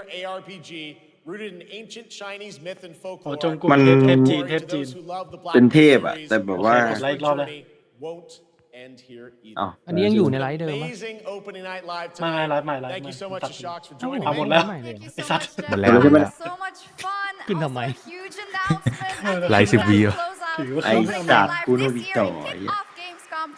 multiplayer ARPG rooted in ancient Chinese myth and โอ้ folklore. จงกุกมัน เทพจีน Glory เทพ to จีน those who love the Black เป็นเทพอะ series. แต่แบบว่า This ไลฟ์รอบแล้ว journey won't end here either. อ้าวอันนี้ยังอยู่ในไลฟ์เดิมปะ Amazing opening night live ไม่ไม่ tonight. ไลฟ์ใหม่ไลฟ์ Thank ใหม่ you so much ตัด to Shocks for เอ้า joining เอาหมด me. แล้วใหม่เลย Thank you ไอ้ so สัตว์ much, Jeff. หมดแล้ว It was ใช่ไหม So much fun. ขึ้นทำไม Also, a huge announcement. I think ไลฟ์ we're 10วิ gonna ว close out ถือว่า ไอ้ Bring สัต It ว์ Live กูนึก this วิ year จ่อ and ไอ้ kick เหี้ย off Gamescom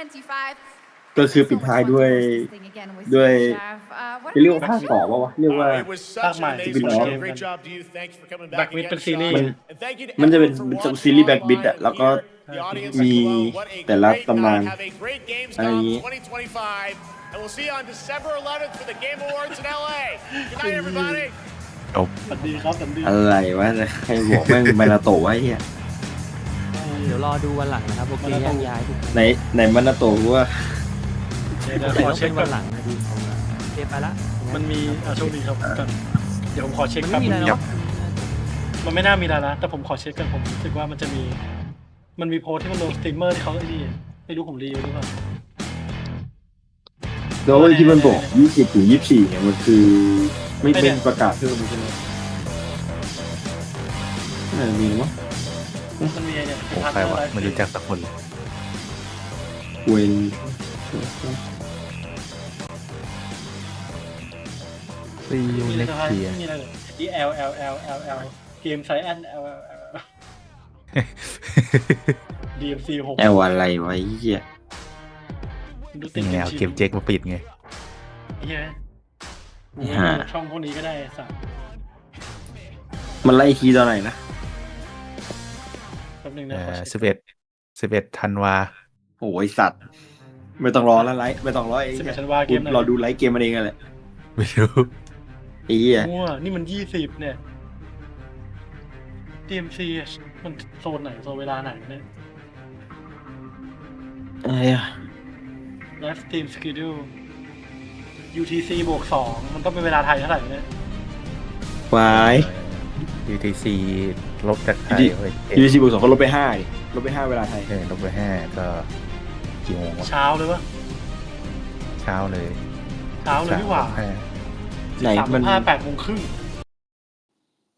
2025. ก็คือ So ปิด much ท้าย fun to ด้วย host this thing again with ด้วย you, Jeff. Uh, what จะเรียกว่า are ภาค you ต่อปะวะเรียกว่า Uh, it was such an Back amazing Mine. show. Back Great job to you. Thanks for coming back Back Mid again, เป็นซีรีส์ Sean. มัน And thank you to มันจะเป็น everyone for เป็น watching ซีรีส์ Back Mid online อะแล้วก็ here. The audience at มี Cologne, what a แต่ละ great ตำนาน night. Have a great อะไรอย่าง Gamescom งี้ 2025. And we'll see you on December 11th for the Game Awards in LA. Good night, everybody. จบสวัสดีครับสวัสดีอะไรวะใครบอกแม่งมานาโตะวะไอ้เหี้ยเดี๋ยวรอดูวันหลังนะครับโอเคแยกย้ายทุกคน ไหนไหนมานาโตะว่า เดี๋ยวเดี๋ยวแต่ขอต้องเช็เป็คนก่อนวันหลังนะดีโอเคไปละมันมีอะโชคดีครับกันเดี๋ยวผมขอเช็คมันครัไม่บมีอะไรหรอกมันไม่น่ามีอะไรนะ แต่ผมขอเช็คกันผมรู้สึกว่ามันจะมี มันมีโพสต์ที่มันลงสตรีมเมอร์ที่เขาไอ้นี่ไม่รู้ผมรีวิวหรือเปล่า แล้วไอ้ที่มันบอก 20ถึง24เนี่ยมันคือ ไม่ไม่เนี่เป็นยประกาศเพิ่มใช่ไหมไม่มีวะมันมีไอ้เนี่ยโอ้ใครวะไม่รู้จักสักคนเลยเวน ซียูมีเล็อะไรกเทียไม่มีอะไรเลย E L L L L L เกมไซแอน L L L L D M C หกแอลอะไรวะไอ้เหี้ยดูติดไงเอาเกมเจ๊กมาปิดไงเฮียฮะช่องพวกนี้ก็ได้สัตว์มันไล่ทีตอนไหนนะแป๊บนึงเอนะขออเช็คสิบเอ็ดสิบเอ็ดธันวาโอ้ยสัตว์ ไม่ต้องรอแล้วไลฟ์ไม่ต้องรอไอ้สิบเหี้เอ็ยดธันวาเกมไหนรอดูไลฟ์เกมมันเองกันแหละไม่รู้ไอ้เหี้ยมั่วนี่มันยี่สิบเนี่ย D M C มันโซนไหนโซนเวลาไหนเนี่ยไอ้เหี้ยไลฟ์สตรีมสกิดู UTC บวกสองมันต้องเป็นเวลาไทยเท่าไหร่เนี่ย วายยูทีซีลบจากไทยดีเว้ยยูซีบวกสองก็ลบไปห้าดิลบไปห้าเวลาไทย เออลบไปห้าก็กี่โมงวะเช้าเลยวะเช้าเลยเช้าเลยพี่หว่า ห้า ไหนสามมันห้าแปดโมงครึ่ง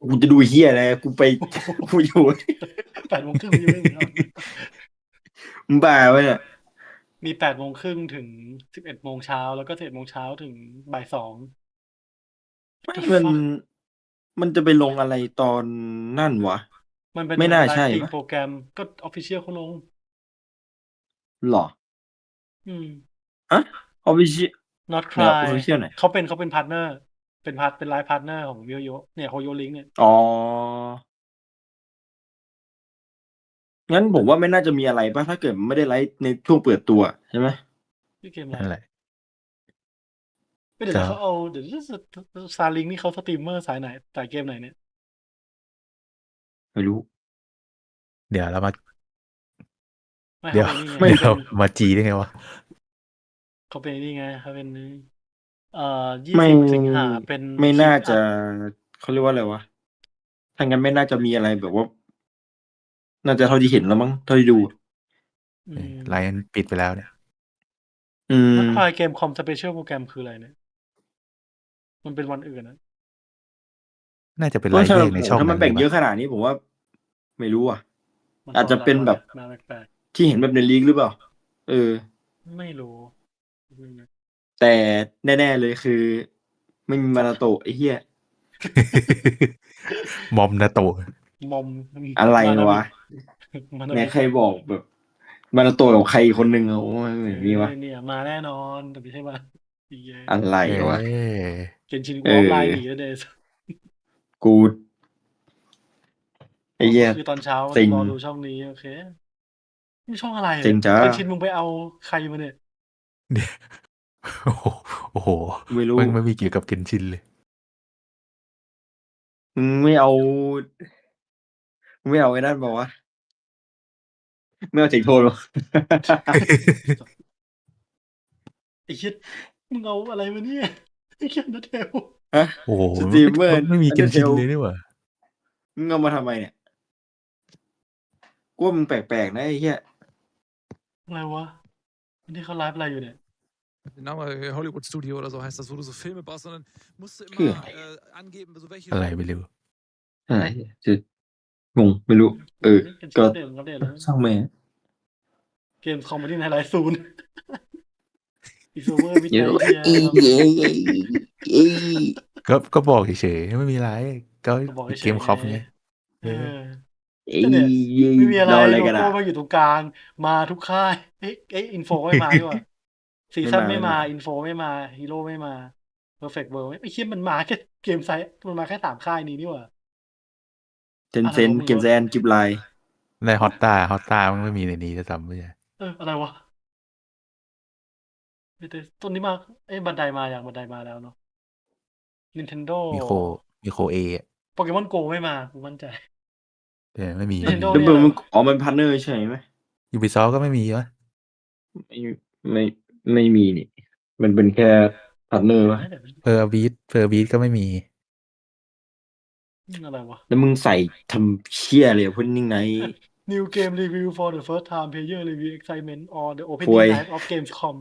กูจะดูเฮียอะไรกูไปกูอยู่แปดโมงครึ่งยังไม่มีหรอกมึงบ้าไปเนี่ยมีแปดโมงครึ่งถึงสิบเอ็ดโมงเช้าแล้วก็สิบเอ็ดโมงเช้าถึงบ่ายสองมันมันจะไปลงอะไรตอนนั่นวะ มันเป็นไม่น่าใช่ไลฟ์สตรีมปะโปรแกรมก็ออฟฟิเชียลเขาลงหรอ อืมอะออฟฟิเชีย not ไหน cry ออฟฟิเชียลไหนเขาเป็นเขาเป็นพาร์ทเนอร์ เป็นพาร์ทเป็นไลฟ์พาร์ทเนอร์ของโยโยเนี่ยโฮโยลิงเนี่ยอ๋องั้นผมว่าไม่น่าจะมีอะไรป่ะถ้าเกิดมันไม่ได้ไลฟ์ในช่วงเปิดตัวใช่ไหมที่เกมอะไรนั่นแหละไม่เดี๋ยวครับเขาเอาเดี๋ยวซาลิงนี่เขาสตรีมเมอร์สายไหนสายเกมไหนเนี่ยไม่รู้ เดี๋ยวเรามาไม่เดี๋ยวเขาเป็นนี่ไงเดี๋ยวมาจีได้ไงวะเขาเป็นนี่ไงเขาเป็นนี่ เอ่อยี่ไม่สิบสิงหาเป็นไม่น่าจะเขาเรียกว่าอะไรวะถ้างั้นไม่น่าจะมีอะไรแบบว่า น่าจะเท่าที่เห็นแล้วมั้งเท่าที่ดูอืเออมไลน์ปิดไปแล้วเนี่ย อืมนักพายเกมคอมสเปเชียลโปรแกรมคืออะไรเนี่ย มันเป็นวันอื่นนะ น่าจะเป็นก็ไลน์ถ้าเองในช่องถ้ามันแบ่งลเยอะขนาดนี้ผมว่า ไม่รู้อะมันอาจจะเป็นแบบมาแปลกที่เห็นแบบในลีกหรือเปล่า เออๆไม่รู้ แต่แน่ ๆ เลยคือ ไม่มีมานาโตะไอ้เหี้ยมอมนาโตะมอมอะไรวะมันไหนใครบอกแบบมานาโตะกับใครคนหนึ่งอะโอ้ยไม่มีวะเนี่ยมาแน่นอนแต่ไม่ใช่ว่าอีเย่อะไรวะเอ้ยเกนชินเอวออลไลน์หนีแล้วเดสกูไอ้เหี้ยคือตอนเช้าจริงรอดูช่องนี้โอเคนี่ช่องอะไรจริงจ้าเกนชินมึงไปเอาใครมาเนี่ยเนี่ย โอ้โหโอ้โหไม่รู้มันไม่มีเกี่ยวกับเกนชินเลยมึงไม่เอามึงไม่เอาไอ้นั่นบอกวะไม่เอาเสียงโทนหรอไอ้คิดมึงเอาอะไรมาเนี่ยไอ้เคนเทลฮะโอ้โหสตรีมเมอร์นไม่มีเกนชิน Undertale เลยนี่หว่ามึงเอามาทำไมเนี่ยกูว่ามึงแปลกๆนะไอ้เหี้ยอะไรวะนี่เขาไลฟ์อะไรอยู่เนี่ย den Namen äh, Hollywood Studio oder so heißt das, wo du so Filme baust, sondern musst du Cool. immer äh, angeben, so welche อะไรไม่รู้ อะไรจะงงไม่รู้ เออก็เด่นก็เด่นแล้วสร้างแม่เกมคอมเมดี้ไฮไลท์ศูนย์อีซูเวอร์วิทเยยาอะเฮียเอ้ยเอ้ยเอ้ยเอ้ยก็ก็บอกเฉยๆไม่มีไรก็บอกฉยๆเกมคอมไงเออเอ้ยไม่มีอะไรรออะไรโลกันโก้อะมาอยู่ตรงกลาง มาทุกค่าย เอ๊ะเอ๊ะอินโฟไม่มาด้วย ซีซั่นไม่ไม่มามาอินโฟไม่มาฮีโร่ไม่มาเพอร์เฟกต์เวิร์ไม่ไอ้เคียมันมาแค่เกมไซส์มันมาแค่สามค่ายนี้นี่หว่าเจนเซนเกมแซนกิบไลน์ในฮอตตาฮอตตามันไม่มีในนี้จะจำไม่ใช่เอออะไรวะไม่ได้ต้นนี้มาเอ้ยบันไดมาอย่างบันไดมาแล้วเนาะ Nintendo มีโคมีโคเอโปเกมอนโกไม่มากูมั่นใจแต่ไม่มี Nintendo แล้วมันอ๋อมันพันเนอร์ใช่ไหมยูบิซอก็ไม่มีวะไม่ไม่ ไม่มีนี่ มันเป็นแค่พันเนอร์วะเพอร์บีทเพอร์บีทก็ไม่มี อะไรวะ แล้วมึงใส่ทำเชี่ยเลยพุ่นนิ่งไหน New game review for the first time player review excitement or the ป่ opening วย night of Gamescom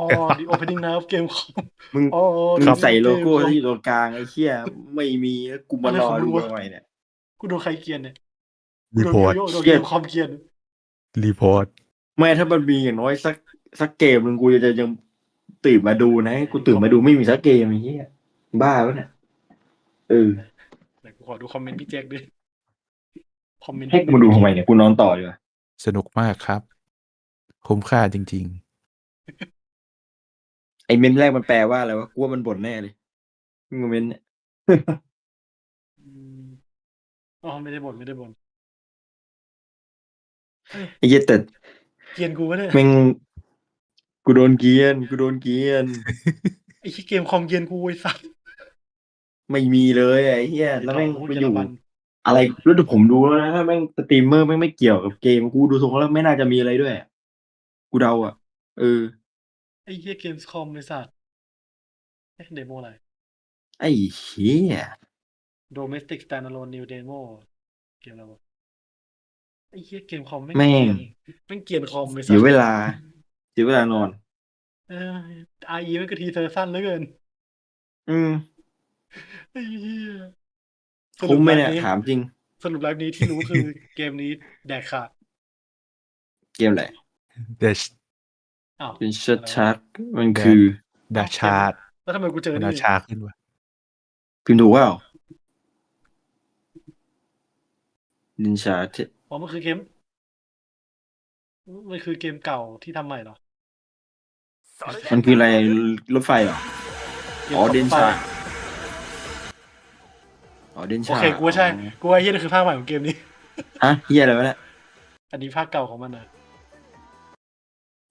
or the opening night of Gamescom มึง or มึง the ใส่โลโก้ Gamescom ที่อยู่ตรงกลางไอ้เชี่ยไม่มีแล้วกูมารอดูทำไมเนี่ยกูโดนใครเกลียนเนี่ยรีพอร์ตโดนโดนเครียดโดนคอมเกลียน รีพอร์ตไม่ถ้ามันมีอย่างน้อยสัก สักเกมหนึ่งกูจะยังตื่นมาดูนะ กูตื่นมาดูไม่มีสักเกมไอ้เหี้ยบ้าปะเนี่ยเออเดี๋ยวกูขอดูคอมเมนต์พี่แจ็คด้วยคอมเมนต์ให้กูมาดูทำไมเนี่ยกูนอนต่อดีกว่าสนุกมากครับ คุ้มค่าจริงไอ้เมนต์แรกมันแปลว่าอะไรวะกูว่ามันบ่นแน่เลยมึงเมนต์เนี่ยอืมอ๋อไม่ได้บ่นไม่ได้บ่นไอ้เหี้ยแต่เกลียนกูวะเนี่ยแม่ง กูโดนเกลียนกูโดนเกลียน ไอ้ที่เกมคอมเกลียนกูไอ้สัสไม่มีเลยไอ้เหี้ยแล้วแม่งโอ้โหไปเยออรยู่มันอะไรแล้วแต่ผมดูแล้วนะถ้าแม่งสตรีมเมอร์แม่งไม่เกี่ยวกับเกมกูดูทรงแล้วไม่น่าจะมีอะไรด้วยอะกูเดาอะ เออ ไอ้เหี้ยเกมส์คอมไอ้สัสเอ๊ะเดโมอะไร ไอ้เหี้ย Domestic Standalone New Demo เกมอะไรวะไอ้เหี้ยเกมคอมไม่แม่งแม่ง เกลียนคอมไอ้สัส เสียเวลา เสียเวลานอน เออไอมันก็ทีเซอร์สั้นเหลือเกินอืมไอ้เหี้ยสรุคุ้ปมไหมไลเนี่ยฟ์ถามจริง สรุปไลฟ์นี้ที่รู้คือ เกมนี้แดกขาด เกมอะไรๆเดช อ้าว เป็นชัดชัดมันคือ ดาชาร์ดแล้วทำไมกูเจอดานี่ชาขึ้นวะพิมพ์ถูกเปล่าดินชาเทอ๋อมันคือเกมมันคือเกมเก่าที่ทำใหม่เหรอ มันคืออะไรรถไฟเหรอกมอ๋อเดนขับรถไฟชาอ๋อเดนโอชาเคกูว่าใช่กูว่าเฮียนี่คือภาคใหม่ของเกมนี้ฮะเฮียอะไรวะเนี่ยอันนี้ภาคเก่าของมันนะ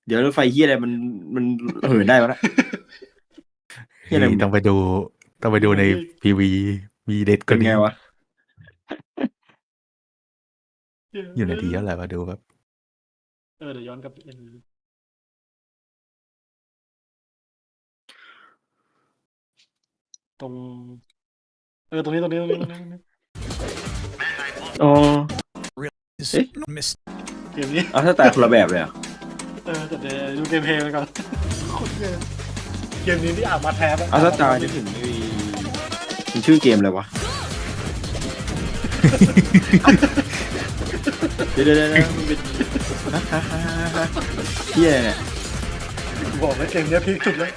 เดี๋ยวรถไฟเฮียอะไรมันมันเหินได้วะเนะเหี้ยอะไรนี่ต้องไปดูต้องไปดูในพีวีมีเด็ดกเป็ว่านนี้ไงวะอยู่ในทีเท่าไหร่มาดูครับเออเดี๋ยวย้อนกลับไป ตรง เออตรงนี้ตรงนี้ตรงนี้ตรงนี้ตรงนี้อ๋อ Ist Eh? Mist. เกมนี้ เอาถ้าตายคนละแบบเลยเหรอะเออแต่เดี๋ยวดูเกมเพลย์ไปก่อนโคตรเกมเกมนี้ที่อ่านมาแทบเอาถ้าตายจะถึงไอ้มันชื่อเกมอะไรวะ เดี๋ยวเดี๋ยวเดี๋ยวมันเป็นเฮียเนี่ยบอกแล้วเกมเนี้ยพีคสุดเลย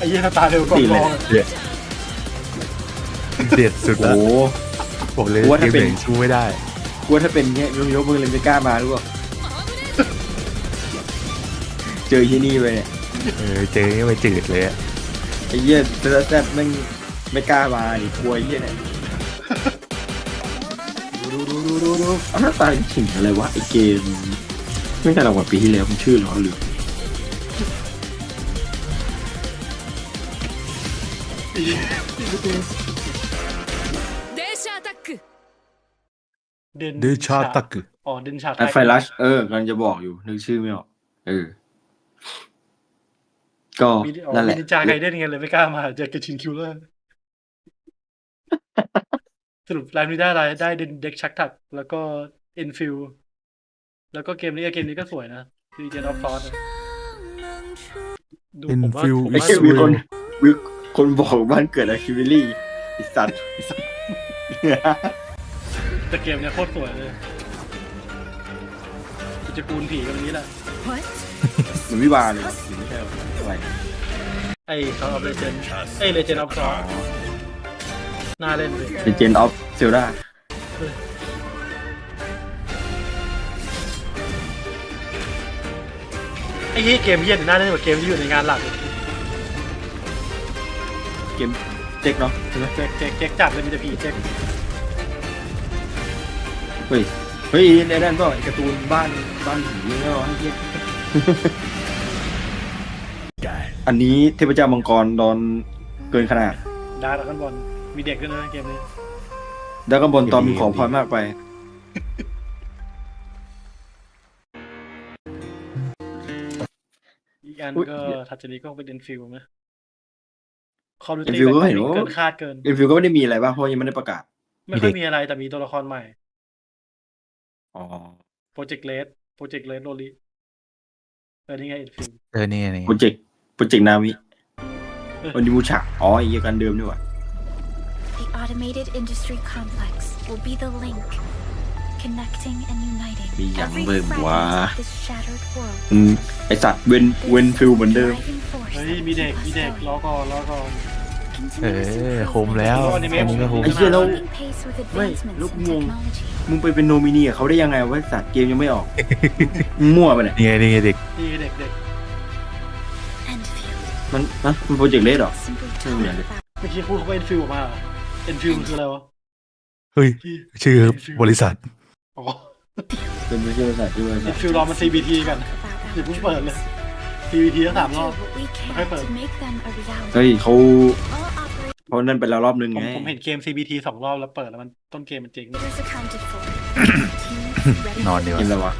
ไอ้เหี้ยถ้าตายเร็วกว่าตีเลยกองเด็ดเด็ดสุดโอ้ละโห บอกเลยกูว่าเกถ้ามเป็น ไหนสู้ไม่ได้ กลัวถ้าเป็นเงี้ยยกมือเลยไม่กล้ามาหรือเปล่าเจอที่นี่ไปเนี่ยเออเจอไปจืดเลยอะไอ้เหี้ยแซ่บแซ่บแม่งไม่กล้ามาดิกลัวไอ้เหี้ยเนี่ยดูดูดูดูดูเอาหน้าตาถึงอะไรวะไอเกม ไม่ใช่รางวัลปีที่แล้วมันชื่อหรอหรือ เดตีปตักเดชาตักกึอ๋อเดนชาตักไฟลัชเออกำลังจะบอกอยู่นึกชื่อไม่ออกเออ ก็นั่นแหละนินจาไกเดนไงเลยไม่กล้ามาเจอเกชินคิวเลอร์สรุปไลน์นี้ได้อะไรได้เด็กชักทัก แล้วก็เอ็นฟิลแล้วก็เกมนี้เกมนี้ก็สวยนะคือเจนออฟฟอร์ดดูผมว่ามีคน คนบอกบ้านเกิดอะคิวิลี่ไอสัตว์แต่เกมเนี้ยโคตรสวยเลยกิจกูลผีกันนี้แหละ What? เหมือนวิวาเลยว่ะหรือไม่ใช่อะไรไอ้เขาเอาเลเจนไอ้เลเจนออฟซอน่าเล่นเลยเป็นเจนออฟเซลดาไอ้ที่เกมเยี่ยนน่าเล่นกว่าเกมที่อยู่ในงานหลักอีกเกมเจ๊กเนาะใช่ไหมเจ๊กเจ๊กเจ๊กจัดเลยมีแต่ผีเจ๊กเฮ้ยเฮ้ยในนั้นก็ไอ้การ์ตูนบ้านบ้านผีนี่ก็ให้เทียบอันนี้เทพเจ้ามังกรดอนเกินขนาดดาร์กบอลมีเด็กด้วยนะเกมนี้แล้วก็บนตอนมีของพลอยมากไปอีกอันอุ๊ยก็ถัดจากนี้ก็เป็นเอ็นฟิลนะ คอมดู Enfield ก็เห็นว่า เกินคาดเกินเอ็นฟิวก็ไม่ได้มีอะไรบ้างเพราะยังไม่ได้ประกาศ ไม่ค่อยมีอะไรแต่มีตัวละครใหม่อ๋อ โปรเจกต์เลสโปรเจกต์เลสโรลิเออนี่ไงเอ็นฟิลเออนี่นี่โปรเจกต์ โปรเจกต์นาวิเออวันดิมูชะอ๋อไอ้เหี้ยกันเดิมนี่หว่า The automated industry complex will be the link connecting and uniting มีอย่าง every เบิ่ม fragment ว่า of this shattered world. อืมไอสัตว์เวนเวนฟิลเหมือนเดิม Driving force เฮ้ยมีเด็ก of มีเด็ก us รอก่อนรอก่อน all. เอ Continuous อโคมแล้วโอ้อันอันนี้นี้ไม่ก็โคม ไอ้เหี้ยแล้ว keeping pace with Wait, advancements look, in Mung. technology. มึงไปเป็นโนมินีกับเขาได้ยังไงวะสัตว์เกมยังไม่ออก มึงมั่วไปเนี่ยนี่ไงนี่ไงเด็ก นี่เด็กเด็ก Enfield. มันนะมันโปรเจกต์เลสเหรอ Simply Hmm, talk yeah. about เมื่อกี้พูดเขาว่าเอ็นฟิลออกมาเอ็นฟิลมันคืออะไรวะ เฮ้ยพี่ชื่อบริษัท อ๋อเป็นไม่ใช่บริษัทที่บริเอ็ษันทฟิลรอมัน CBT กัน about เดี๋ยวเพิ่ง our เปิดเลย dreams. CBT ทั้งสาม We'll ร do อบ what we can Okay, but- to make them a reality. เฮ้ยเขา All operators เขานั่นไปแล้วรอบนึงผมไงผมเห็นเกม CBT สองรอบแล้วเปิดแล้วมันต้นเกมมันเจ๋ง accounted for. Teams ready นอน for ดีกเกมอะไรว่าวะ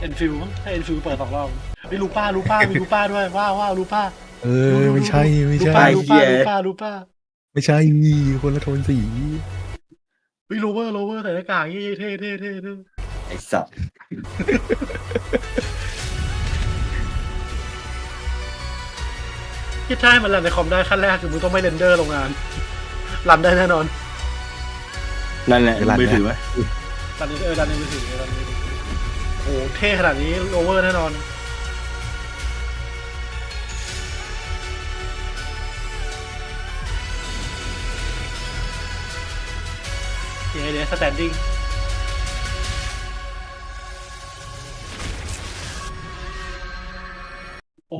เอ็นฟิลให้เอ็นฟิลเปิดสองรอบเฮ้ยลูป้าลูป้ามีลูป้าด้วยว้าวว้าวลูป้าเออ ไม่ใช่ ไม่ลูใช่ ป้าลูป้าลูป้าลูป้า ไม่ใช่คนละโทนสี เฮ้ยโรเวอร์โรเวอร์ใส่หน้ากากเย้เท่เท่เท่เท่ไอสัตว์ที่ถ้าให้มันรันในคอมได้ขั้นแรกคือมึงต้องไม่เรนเดอร์โรงงานรันได้แน่นอนนั่นแหละมือถือวะรันในเออรันในมือถือรันในมือถือโอ้โหเท่ขนาดนี้โรเวอร์แน่นอน เดี๋ยวเดี๋ยวสแตนดิ้ง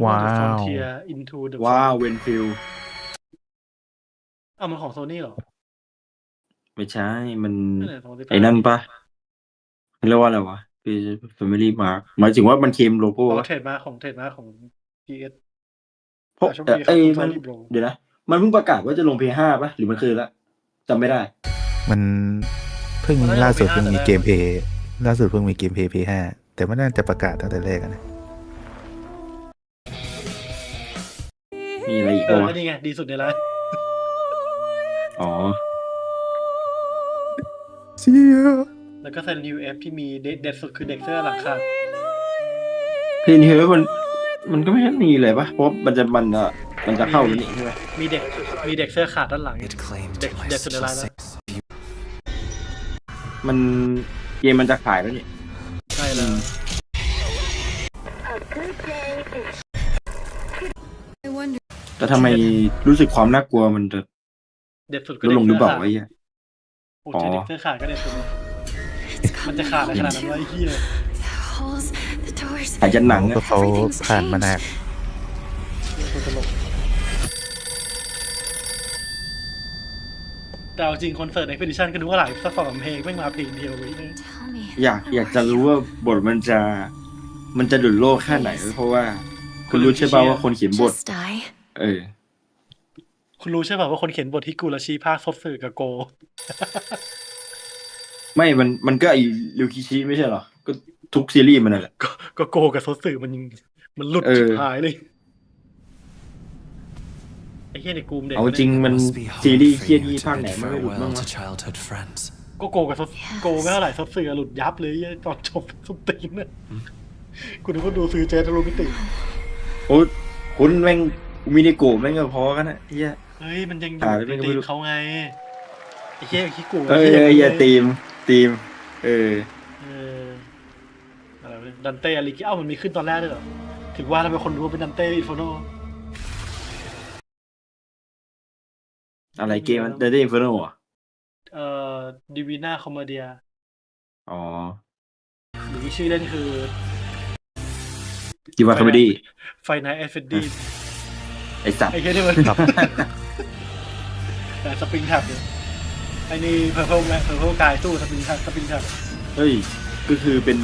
ว้าวเทีย into the ว้าวเวนฟิลอ้าวมันของโซนี่เหรอไม่ใช่ มัน นั่นแหละของไอ้นั่นปะเรียกว่าอะไรวะคือ Family Mark หมายถึงว่ามันเคลมโลโก้ของวะ เทรดมาของเทรดมาของ PS เพราะอะโชคแต่ดีครับไอ้คุณมัน Sony Bro เดี๋ยวนะ มันเพิ่งประกาศว่าจะลง P5 ปะหรือมันคือละจำไม่ได้ มันเพิ่งมันน่าจะล่าสุด P5 เพิ่งมีแต่แรกเกมเพย์ล่าสุดเพิ่งมีเกมเพย์ P5 แต่ไม่น่าจะประกาศตั้งแต่แรกอะนะ มีอะไรอีกเออวะนี่ไงดีสุดในร้านอ๋อเชี่ยแล้วก็เซน UF ที่มีเด็ดเด็ดสุดคือเด็กเสื้อหลังคาดเพลงเฮ้ยมันมันก็ไม่ใช่มีเลยปะเพราะมันจะมันจะมันจะเข้าแล้วนี่ใช่ไหมมีเด็กมีเด็กเสื้อขาดด้านหลัง It claimed Dead- my Dead to the line, six มันเกมมันจะขายแล้วนี่ใช่แล้ว I wonder แต่ทำไมรู้สึกความน่ากลัวมันจะเด็ดสุดก็ลดเด็ลกงหรืเสื้ออเปล่าขาดไอ้เหี้ย โอ้อ๋อเจเด็กเสื้อขาดก็เด็ดสุดเลยมันจะขาดอะไรขนาดนั้นวะไอ้เหี้ย the holes, the doors. ขายจะหนังก็อะ เขาผ่านมาหนัก ตัวตลก แต่เอาจริงคอนเสิร์ต Expedition ก็นึกว่าหลายสักสองสามเพลงไม่งมาเพลงเดียวเว้ย Tell me. อยากอยากจะรู้ว่าบทมันจะ มันจะดุดโลกแค่ไหน เพราะว่า คุณรู้ใช่ป่าวว่าคนเขียนบท Just die. เออ คุณรู้ใช่ป่ะว่าคนเขียนบทที่กูราชีภาคซดสื่อกับโก ไม่มันมันก็ไอริวคิชิไม่ใช่เหรอ ก็ทุกซีรีส์มันนั่นแหละ ก็ก็โกกับซดสื่อมันยังมันหลุดเออ ชิบหายเลย ไอ้เหี้ยในกลุ่มเด็กเอาจริงมัน must be hard ซีรีส์ for เคีย you นี้ to ภาคไหน bid มันไม่หลุดบ้าง farewell วะ to childhood friends. ก็โกกับซดโกไม่เท่าไหร่ซดสื่อหลุดยับเลยไอ้ตอนจบสุดตีนน่ะกูนึกว่าดูซื้อเจทะลุมิติโอ้คุณแม่งมินิโกะแม่งก็พอกันนะเฮีย เฮ้ยมันยังอยู่อ่าในไม่รู้ ตีมเขาไงไอ้เหี้ยคิกูเอ้ยเอ้ยอย่าตีมตีม เออ เอออะไรวะดันเต้อาริกิเอ้ามันมีขึ้นตอนแรกด้วยเหรอถึงว่าทำไมคนรู้ว่าเป็นดันเต้อินโฟโน อะไรเกมเดดเดนเฟอร์โนอะเอ่อดิวิน่าคอมเมเดียอ๋อหรือชื่อเล่นคือจิวาคอมเมดี้ไฟน a ลเอฟดีไอสัตว์ไอ้เหี้ยนี่มันแต่สปริงแท็บเนี่ยไอ้นี่เพอร์เพลแมเพอร์เพลกายสู้สปริงแท็บสปริงแท็บเฮ้ย ก็คือเป็น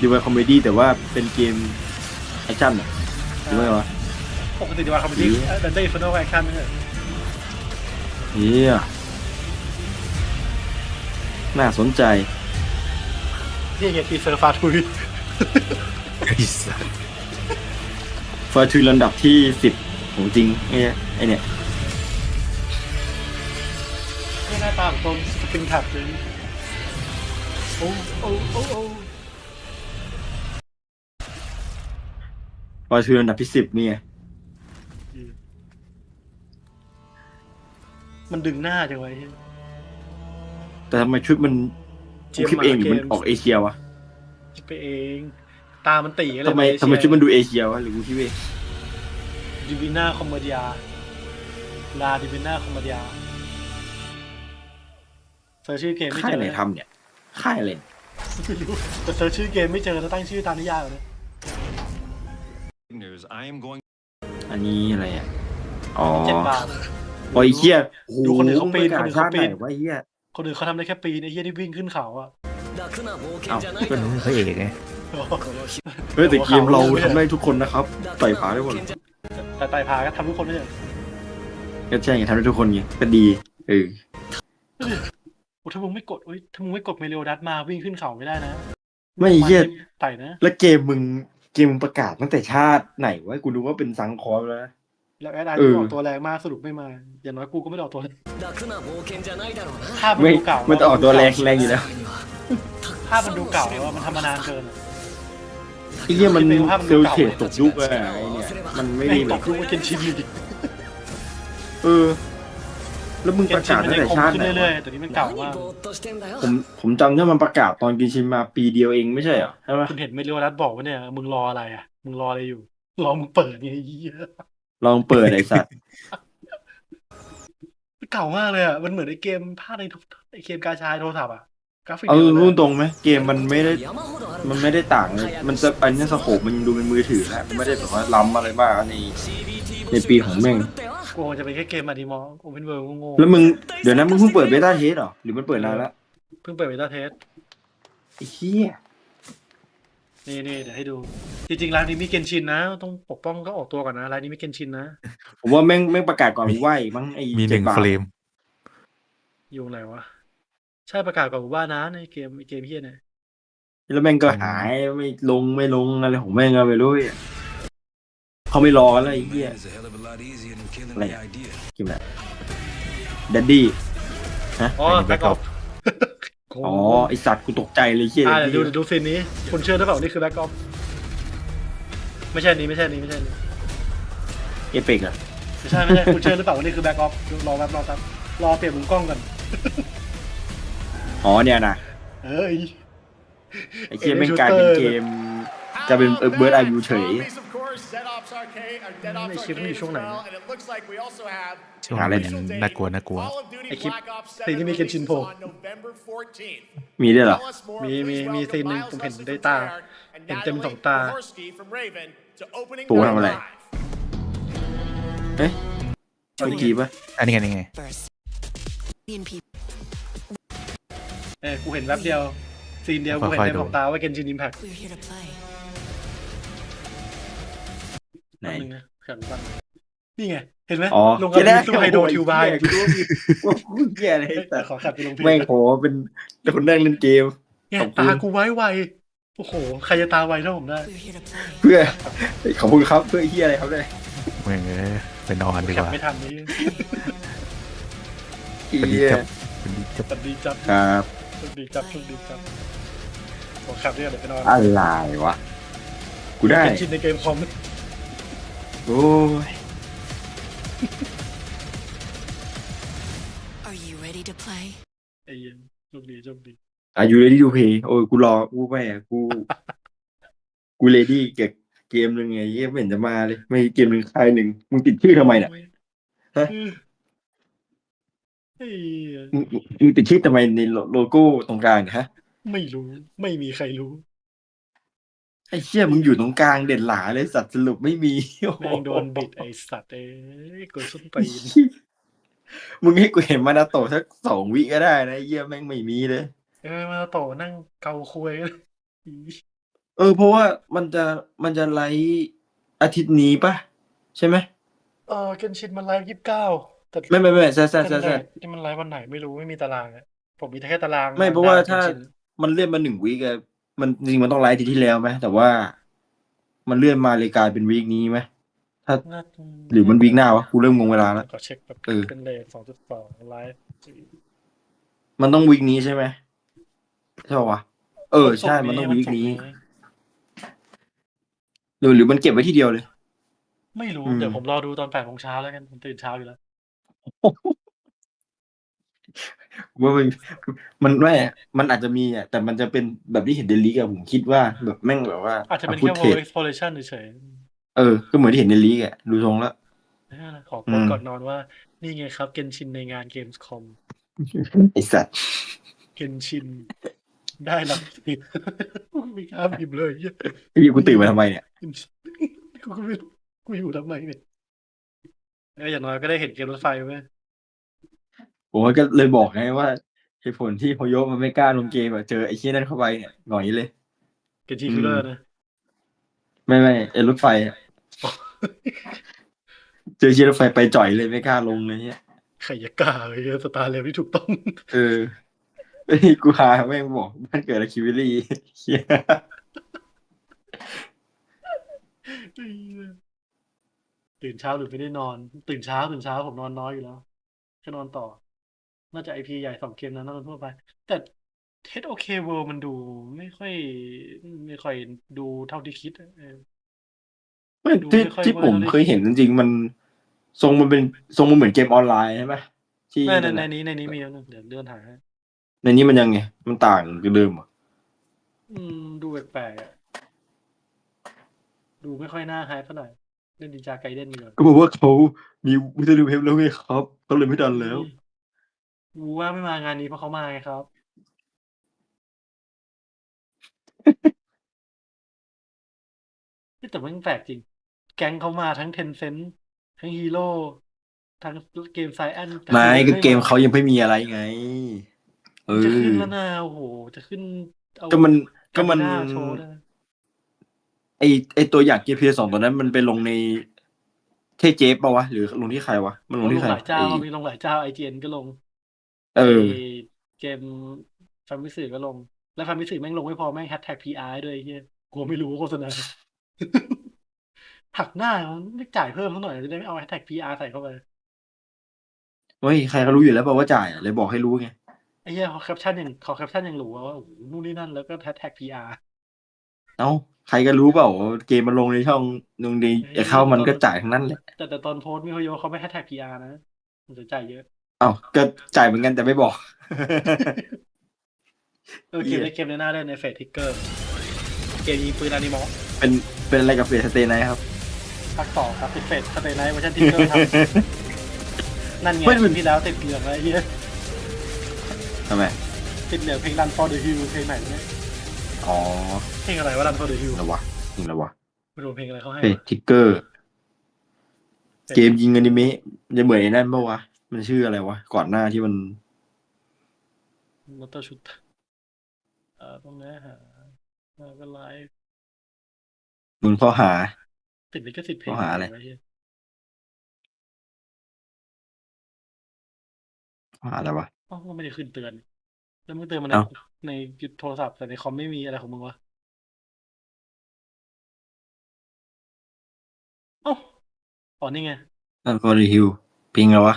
จิวาคอมเมดี้แต่ว่าเป็นเกมแอคชั่นอะถูกไหมวะปกติดีว่าคอมเมดี้ดีดันเต้อินโฟโนแอคชั่นไม่ใช่ เฮียน่าสนใจ นี่ไงทีเซอร์ฟาทุยไอ้สัสฟอร์ทูลำดับที่สิบของจริงไอ้เนี่ยไอเนี่ย นี่หน้าตาของตัวสปริงแท็บเลยโอ้โอ้โอ้โอ้ฟอร์ทูลำดับที่สิบเนี่ย มันดึงหน้าจังไวะไอ้เหี้ยแต่ทำไมชุดมันเจีกูยมคิดเองหรือมันมาเกมออกเอเชียวะคิดไปเอง ตามันตีอะไรทำไมทำไมชุดมันดูเอเชียวะหรือกูคิดเองดิวิน่าคอมเมเดียลาดิวิน่าคอมเมเดียเซิร์ชชื่อเกมไม่ค่าเจยอไหนทำเนี่ยค่ายอะไรไม่รู้แต่เซิร์ชชื่อเกมไม่เจอแล้วตั้งชื่อตามนิยายเลย news. I am going อันนี้อะไรอะ อ๋อเจ็ดบาท โอ้ยเฮียดูคนอื่นเขาปีนโอ้โหคนอื่นเขาปีนชาติไหวะเฮียคนอื่นเขาทำได้แค่ปีนไอ้เหี้ยที่วิ่งขึ้นเขาอะเอ้าก็นึกพระเอกไงเฮ้ยแต่เกมเราทำได้ทุกคนนะครับไต่ผาได้หมดเลยแต่ไต่พาก็ทำทุกคนไม่ใช่เหรอก็ใช่ไงทำได้ทุกคนไงก็ดีเออโอ้ถ้ามึงไม่กดอุ้ยถ้ามึงไม่กดเมโลดัสมาวิ่งขึ้นเขาไม่ได้นะ ไม่เฮียไต่นะ แล้วเกมมึงเกมมึงประกาศตั้งแต่ชาติไหนวะกูดูว่าเป็นสังคอร์แล้วนะ แล้วแอดไอเออ ออกตัวแรงมากสรุปไม่มา อย่างน้อยกูก็ไม่ได้ออกตัวภาพมันไม่ดูเก่ามันจะออกตัวแรงแรงอยู่แล้วภาพมันดูเก่าแล้วอะมันทำมานานเกินอะ ไอ้เหี้ยมันเป็นภาพมันเซลเก่าเชดตกยุคอะไอ้เนี่ยมันไม่ไม่มีตแบกบลูกว่าเกนชินอยู่ดิเออ แล้วมึงเกปนระชินกาศมันตั้งยังแต่คงชาติขึ้นไหนเรื่อวะยๆแต่นี่มันเก่ามากผมผมจำได้มันประกาศตอนกินชินมาปีเดียวเองไม่ใช่เหรอใช่ปะคุณเห็นเมโลดัสบอกว่าเนี่ย มึงรออะไรอะ มึงรออะไรอยู่ รอมึงเปิดไงไอ้เหี้ย ลองเปิดไอ้สัตว์เก่ามากเลยอะ มันเหมือนไอ้เกมภาคในโทไอ้เกมกาชายโทรศัพท์อะ กราฟิกเอาดียวรุ่นนะตรงไหมเกมมันไม่ได้ มันไม่ได้ต่างเลยมันจะอันนี้สโคปมันยังดูเป็นมือถือแล้วไม่ได้แบบว่าล้ำอะไรมากในในปีของแม่งกลัวมันจะเป็นแค่เกมอะดีมอโอเพนเวิร์โง่ๆแล้วมึงเดี๋ยวนะมึงเพิ่งเปิดเบต้าเทสเหรอหรือมันเปิดนานแล้วเพิ่งเปิดเบต้าเทสไอ้เหี้ย นี่นี่เดี๋ยวให้ดู จริงๆร้านนี้มีเกนชินนะ ต้องปกป้องก็ออกตัวก่อนนะร้านนี้มีเกนชินนะ ผมว่าแม่งแม่งประกาศก่อนกูไหวมั้งไอ้มีหเจ็ดนึ่งบาทเฟรมอยู่ไหนวะ ใช่ประกาศก่อนกูว่านะในเกมไอ้เกมเฮียเนี่ยแล้วแม่งก็หายไม่ลงไม่ลงอะไรของแม่งก็ไม่รู้อะเขาไม่รอกันแล้วไอ้เหี้ย is a hell of a lot easier than killing Like- the idea. กินอะไรดัดดี้อ๋ออันนี้แบ็กออฟ Back อ๋อไอสัตว์กูตกใจเลยเหี้ยอ่าเดี๋ยวดูเดี๋ยวดูซีนนี้ คุณเชื่อหรือเปล่านี่คือแบ็กออฟไม่ใช่อันนี้ไม่ใช่อันนี้ไม่ใช่อันนี้เอฟเฟกต์อะไม่ใช่ไม่ใช่คุณเชื่อหรือเปล่าว่านี่คือแบ็กออฟรอแป๊บรอแป๊บรอเปลี่ยนมุมกล้องกันอ๋อเนี่ยนะเอ้ยไอ้เหี้ยแม่งกลายเป็นเกม จะเป็นเออเบิร์ดอายุเฉย Zombies, of course, Dead Ops Arcade, or Dead Ops ไอ้คลิปมันอยู่ Arcade ช่วง as ไหน well, and it looks like we also have ช่วงหาเล่น official date. น่ากลัวน่ากลัว Call of Duty ไอ้คลิป Black Ops 7ซีนที่มี Genshin releases Pro on November 14th. มีด้วยเหรอ Tell us more, มี please มีมี welcome ซีนหนึ่ง Miles ผมเห็น Hudson ด้วย from ตา Treyarch and เห็นเต็ม Natalie สองตา Pohorsky from Raven to opening ปู่ night ทำอะไร live. เอ๊ะเมื่อกี้ปะอันนี้ไงนี่ไงเออกูเห็นแวบเดียว ซีนเดียวกูเห็นค่อยๆเต็มดูสองตาว่าเกนชินอิมแพค ไหน นึงนะเขียนกันนี่ไง เห็นไหมอ๋อลงกับมิซูไฮโดทิวบายกูรู้ว่ากูเหี้ยอะไรแต่แต่ขอขับไปลงเพลแม่งงโหเป็นคนนั่งเล่นเกม เนี่ยขอบคุณ ตากูไว้ไวโอ้โห ใครจะตาไวเท่าผมได้เพื่อขอบคุณครับเพื่อไอ้เหี้ยอะไรครับเนี่ยแม่งเอ้ยไปนอนดีกขับว่าไม่ทันนี้สวัสดีเหี้ยครับสวัสดีครับสวัสดีจับครับสวัสดีจับสวัสดีจับขอขับด้วยเดี๋ยวไปนอนอะไรวะกูได้เกนชินในเกมคอม โอ้ย Are you ready to play? ไอ้เหี้ย็นโชคดีโชคดีอายุเลยที่ดูเพย์โอ้ยกูรอกูไปอะกู กูเลดี้เก็บเกมหนึ่งไงเยี่ยไม่เห็นจะมาเลย ไม่เกมหนึ่งใครหนึ่งมึงติดชื่อทำไมเนี่ย ฮะไอ้เหี้ยมึงมึงมึงติดชื่อทำไมในโลโลโก้ตรงกลางเนยฮะ ไม่รู้ ไม่มีใครรู้ ไอ้เชี่ยมึงอยู่ตรงกลางเด่นหลาเลยสัตว์สรุปไม่มีแม่งโดนบิดไอสัตว์เอ้ยกดส้นตีนมึงให้กูเห็นมานาโตะสักสองวิก็ได้นะไอ้เยี่ยแม่งไม่มีเลย เออมาโตนั่งเกาคุยเออ เพราะว่ามันจะมันจะไลฟ์อาทิตย์นี้ปะใช่ไหมเออเกนชินมันไลฟ์ยี่สิบเก้าแต่ไม่ไม่ไม่แซ่แซ่แซ่แต่แซ่ที่มันไลฟ์วันไหนไม่รู้ไม่มีตารางอะผมมีแค่ตาราง ไม่เพราะว่าหน้ถ้า Genshin มันเลื่อนมาหนึ่งวีกอะ มันจริงๆมันต้องไลฟ์อาทิตย์ที่แล้วไหมแต่ว่ามันเลื่อนมาเลยกลายเป็นวีคนี้ไหมน่าหรือมันวีคหน้าวะกูเริ่มงงเวลาแล้ว ขอเช็คแบบเออ เป็นเลทสองจุดสองไลฟ์มันต้องวีคนี้ใช่ไหมใช่ปะวะเออใช่มันต้องวีคนี้หรือหรือมันเก็บไว้ที่เดียวเลย ไม่รู้ อืม เดี๋ยวผมรอดูตอนแปดโมงเช้าแล้วกันผมตื่นเช้าอยู่แล้ว ว่ามันมันไม่อะมันอาจจะมีอะแต่มันจะเป็นแบบที่เห็นเดลิกอะผมคิดว่าแบบแม่งแบบว่า อาจจะเป็นพูแค่ด w เท o ร r ด exploration เฉยเออก็เหมือนที่เห็นเดลิกอะดูทรงแล้วๆเออขอโพอืสต์มก่อนนอนว่า นี่ไงครับเกนชินในงาน Gamescom ไอสัตว์เกนชินได้รับสิทธิ์ไม่กล้าพิมพ์เลยเหี้ยไอ้ยี่กูตื่นมาทำไมเนี่ยกูก็ไม่รู้กูอยู่ทำไมเนี่ยเอออย่างน้อยก็ได้เห็นเกมรถไฟไหม ผมก็เลยบอกไงว่าเหตุผลที่พยศมันไม่กล้าลงเกมอะเจอไอ้เชี่ยนั่นเข้าไปเนี่ยหน่อยเลย เกนชินคิลเลอร์นะ ไม่ไม่ไอ้รถไฟอะเจอเชี่ยรถไฟไปจ่อยเลยไม่กล้าลงเลยเนี่ยใครจะกล้าเลยสตาร์เลวที่ถูกต้อง เออไอ้ยกูหาแม่งบอกบ้านเกิดอะคิวิลี่เชี่ยตื่นเช้าหรือไม่ได้นอน ตื่นเช้าตื่นเช้าผมนอนน้อยอยู่แล้วแค่นอนต่อ น่าจะไอพีใหญ่สองเกมนั้นน่าจะทั่วไป แต่เทสโอเคเวิลมันดูไม่ค่อย ไม่ค่อยดูเท่าที่คิดอะเออ ไม่ดูที่ไม่ค่อยที่ผมเวิร์กเท่าที่ เคยเห็นจริงๆ มันทรงมันเป็นทรงมันเหมือนเกมออนไลน์ใช่ไหมที่ในในนั่นในน่ะนี้ในนี้มีแล้วนะเดี๋ยวเลื่อนหาให้ในนี้มันยังไง มันต่างกับเดิมเหรออืม ดูแปลกๆอะดูไม่ค่อยน่าไฮเท่าไหร่เล่นดินจาไกเดนดีกว่าก็บอกว่าเขามีวิทยุเพลแล้วไงครับเขาเลยไม่ดันแล้ว กูว่าไม่มางานนี้เพราะเขามาไงครับเฮ้ยแต่มันแปลกจริง แก๊งเขามาทั้งเทนเซนทั้งฮีโร่ทั้งเกมไซแอนไม่ก็เกมเขายังไม่มีอะไรไง เออจะขึ้นแล้วนะโอ้โห จะขึ้นเอาก็มันก็มันามิาโชว์ด้วยนะไอไอตัวอย่างเกมเพย์สองตัวนั้นมันไปลงในเทเจฟปะวะ หรือลงที่ใครวะ มันลงลที่งใครหลายเจ้าไอ้มีลงหลายเจ้าไอเจนก็ลง เออไเกมฟามิสึก็ลง แล้วฟามิสึแม่งลงไม่พอแม่งแฮชแท็กพีอาร์ด้วยไอ้เฮียกลัวไม่รู้ว่าโฆษณา หักหน้ามันไม่จ่ายเพิ่มสักหน่อยจะได้ไม่เอาแฮชแท็กพีอาร์ใส่เข้าไป เฮ้ยใครเขารู้อยู่แล้วเปล่าว่าจ่ายอะเลยบอกให้รู้ไง ไอ้เหี้ยขอแคปชั่นอย่างขอแคปชั่นอย่างหรูอะว่าโอ้โหนู่นนี่นั่นแล้วก็แฮชแท็กพีอาร์เอ้าใครก็รู้เปล่าว่าเกมมันลงในช่องลงในไอเข้ามันก็จ่ายทั้งนั้นแหละ แต่แต่ตอนโพสต์มีเขาโยเขาไม่แฮชแท็กพีอาร์นะ มันจะจ่ายเยอะเอ้าก็จ่ายเหมือนกันแต่ไม่บอก เออเกมในเกมในหน้าเล่นในเฟสทิกเกอร์ เกมยิงปืนอนิมอลเป็นเป็นอะไรกับเฟสสเตย์ไนท์ครับ ภาคต่อครับติดเฟสสเตย์ไนท์เวอร์ชันทิกเกอร์ครับ นั่นไงไม่มันปีที่แล้วติดเหลืองอะไรเงี้ยทำไมติดเหลืองเพลง Run for the Hill เพลงไหนเนี่ยอ๋อเพลงอะไรวะ Run for the Hill แล้ววะจริงแล้ววะไม่รู้เพลงอะไรเขาให้เฟสทิกเกอร์ เกมยิงอนิเมะจะเหมือนไอ้นั่นปะวะ มันชื่ออะไรวะ ก่อนหน้าที่มันมอเตอร์ชุดเอ่อตรงนี้หามาเป็นไลฟ์มึงข้อหา ติดลิขสิทธิ์เพลงเขาหาอะไรวเหี้ยข้อหาอะไรวะ อ๋อก็ไม่ได้ขึ้นเตือน แล้วมึงเตือนมันในเอ้า ในยุดโทรศัพท์แต่ในคอมไม่มีอะไรของมึงวะเอ้าอ๋อนี่ไงนั่นฟอร์ฮิว พิงแล้ววะ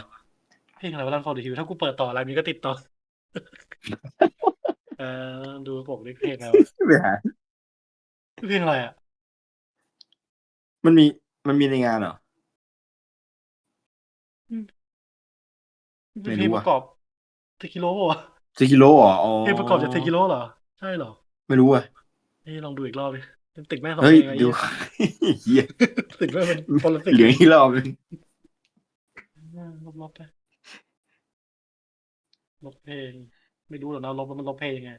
เพลงอะไรวะลันฟอเดฮิวถ้ากูเปิดต่ออะไรมีก็ติดต่อดูปกนี่เพลงอะไรวะไปหาเพลงอะไรอะ มันมีมันมีในงานเหรอเพลงประกอบเทคิโร่เหรอเทคิโร่เหรอเพลงประกอบจากเทคิโลเหรอ ใช่เหรอ ไม่รู้อะนี่ลองดูอีกรอบดิติดแม่สองเพลงไอ้เหี้ยติดแม่เป็นคนละติดเหลืออีกรอบนึงรอบๆไป ลบเพลง ไม่รู้หรอกนะลบแล้วมันลบเพลงยังไง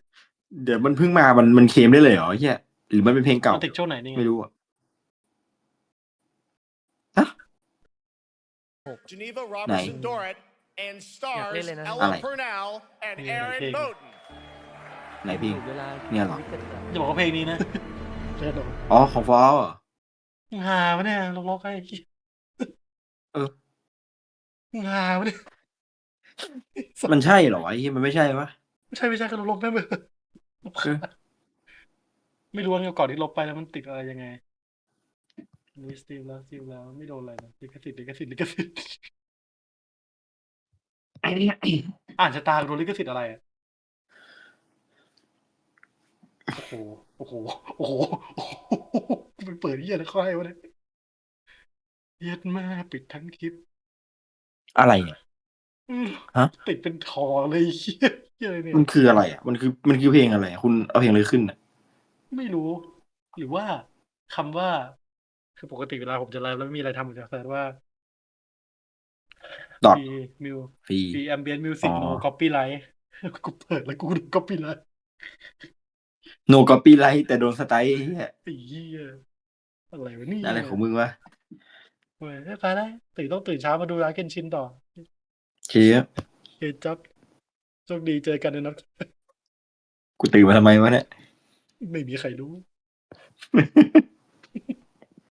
เดี๋ยวมันเพิ่งมา มันมันเคลมได้เลยเหรอเฮียหรือมันเป็นเพลงเก่า มันติดช่วงไหนนี่ไงไม่รู้อะ Geneva Robertson Dorrit and stars lên này. Ella Này. Purnell and Nghe này Aaron thêm. Moten. ไหนพี่ เวลาเนี่ยเหรอ จะบอกว่าเพลงนี้นะจะโดนอ๋อของฟอลเหรอหาวะเนี่ยลบลบไอ้เหี้ยเออหาวะเนี่ย มันใช่เหรอวะไอ้เฮียมันไม่ใช่ปะไม่ใช่ไม่ใช่ก็ลบลบแม่งเลยเออไม่รู้ว่าก่อนที่ลบไปแล้วมันติดอะไรยังไงนี่สตีมแล้วสตีมแล้วไม่โดนอะไรนะลิขสิทธิ์ลิขสิทธิ์ลิขสิทธิ์อ่านชะตาโดนลิขสิทธิ์อะไรอะโอ้โหโอ้โหโอ้โหโอ้โหมันเปิดเหี้ยแล้วค่อยวะเนี่ยเหี้ย็ดมากปิดทั้งคลิป อะไรเนี่ยอืม ฮะ ติดเป็นทอเลยเหี้ยเหี้ยอะไรเนี่ย มันคืออะไรอะ มันคือมันคือเพลงอะไรอะคุณเอาเพลงอะไรขึ้นอะ ไม่รู้ หรือว่าคำว่า คือปกติเวลาผมจะไลฟ์แล้วไม่มีอะไรทำผมจะเสิร์ชว่า ดอทฟรีมิวฟรีฟรีแอมเบียนมิวสิกอ๋อ โนคอปปี้ไลท์กูเปิดแล้วกูดูคอปปี้ไลท์โนกอปี้ไลท์แต่โดนสไตล์ไอ้เฮียไอ้เหี้ยอะไรวะนี่อะไรของมึงวะเว้ยไปแล้วตื่นต้องตื่นเช้ามาดูร้านเกนชินต่อ เชียเฮ้ยจ๊อบโชคดีเจอกันในนัดกูตื่นมาทำไมวะเนี่ย ไม่มีใครรู้